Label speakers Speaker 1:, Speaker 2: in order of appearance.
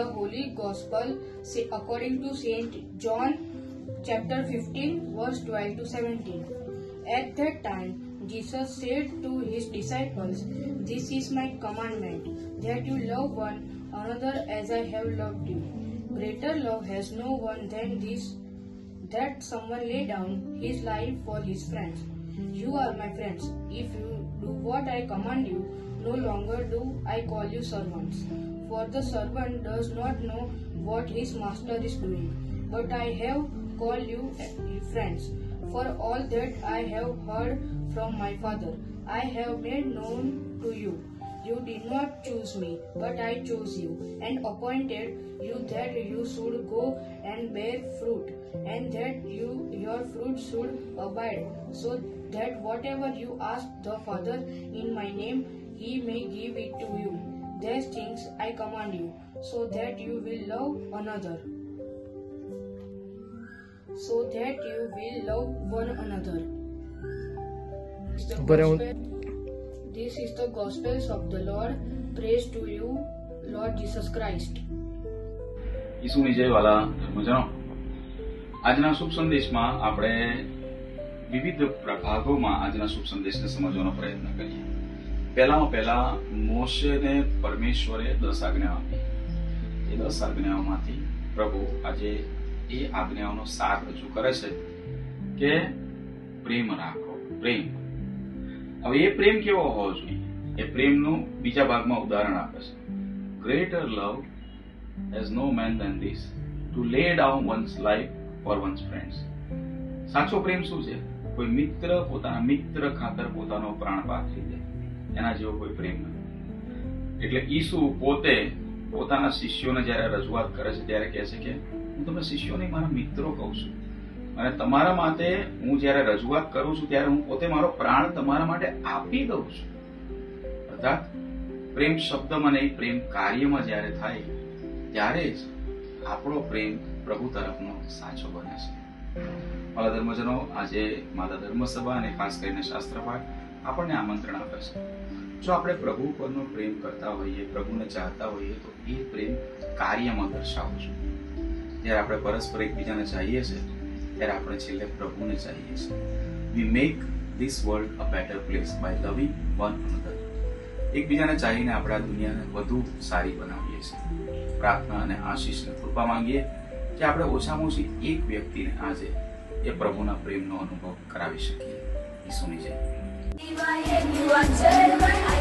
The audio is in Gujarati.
Speaker 1: Holy Gospel according to Saint John chapter 15 verse 12 to 17. At that time Jesus said to his disciples, This is my commandment, that you love one another as I have loved you. Greater love has no one than this, that someone lay down his life for his friends. You are my friends, if you do what I command you, no longer do I call you servants. For the servant does not know what his master is doing, but I have called you eh, friends. For all that I have heard from my Father, I have made known to you. You did not choose me, but I chose you, and appointed you that you should go and bear fruit, and that you your fruit should abide, so that whatever you ask the Father in my name, he may give it to you. These things I command you, so that you will love another. So that you will love one another. This is the gospel- This is the Gospels of the Lord. Praise to you, Lord Jesus Christ.
Speaker 2: ઈસુની જય વાલા ધર્મજનો આજના શુભ સંદેશમાં આપણે વિવિધ પ્રભાગોમાં આજના શુભ સંદેશને સમજવાનો પ્રયત્ન કરીએ પહેલામાં પહેલા મોશેને પરમેશ્વરે દસ આજ્ઞાઓ આપી. એ દસ આજ્ઞાઓમાંથી પ્રભુ આજે એ આજ્ઞાઓનો સાર રજૂ કરે છે કે પ્રેમ રાખો, પ્રેમ. હવે એ પ્રેમ કેવો હોવો જોઈએ? એ પ્રેમનું બીજા ભાગમાં ઉદાહરણ આપે છે. Greater love has no man than this to lay down one's life for one's friends સાચો પ્રેમ શું છે? કોઈ મિત્ર પોતાના મિત્ર ખાતર પોતાનો પ્રાણ પાથરી દે એના જેવો કોઈ પ્રેમ નથી. એટલે ઈસુ પોતે પોતાના શિષ્યોને જ્યારે રજૂઆત કરે છે, ત્યારે કહે છે કે, હું તમને શિષ્યોને મારા મિત્રો કહું છું. અને તમારા માટે હું જ્યારે રજૂઆત કરું છું, ત્યારે હું પોતે મારો પ્રાણ તમારા માટે આપી દઉં છું. અર્થાત, પ્રેમ શબ્દમાં નહીં, પ્રેમ કાર્યમાં જ્યારે થાય, ત્યારે જ આપણો પ્રેમ પ્રભુ તરફનો સાચો બને છે. મારા ધર્મજનો, આજે માતા ધર્મસભા અને ખાસ કરીને શાસ્ત્રપાઠ આપણને આમંત્રણ આપે છે. જો આપણે પ્રભુ પરનો પ્રેમ કરતા હોઈએ, પ્રભુને ચાહતા હોઈએ, તો એ પ્રેમ કાર્યમાં દર્શાવો છો. જ્યારે આપણે પરસ્પર એકબીજાને ચાહીએ છીએ ત્યારે આપણે છેલ્લે પ્રભુને ચાહીએ છીએ. We make this world a better place by loving one another એકબીજાને ચાહીને આપણે આ દુનિયાને વધુ સારી બનાવીએ છીએ. પ્રાર્થના અને આશીષને કૃપા માંગીએ કે આપણે ઓછામાં ઓછી એક વ્યક્તિને આજે એ પ્રભુના પ્રેમનો અનુભવ કરાવી શકીએ. ઈસુની જય.
Speaker 3: German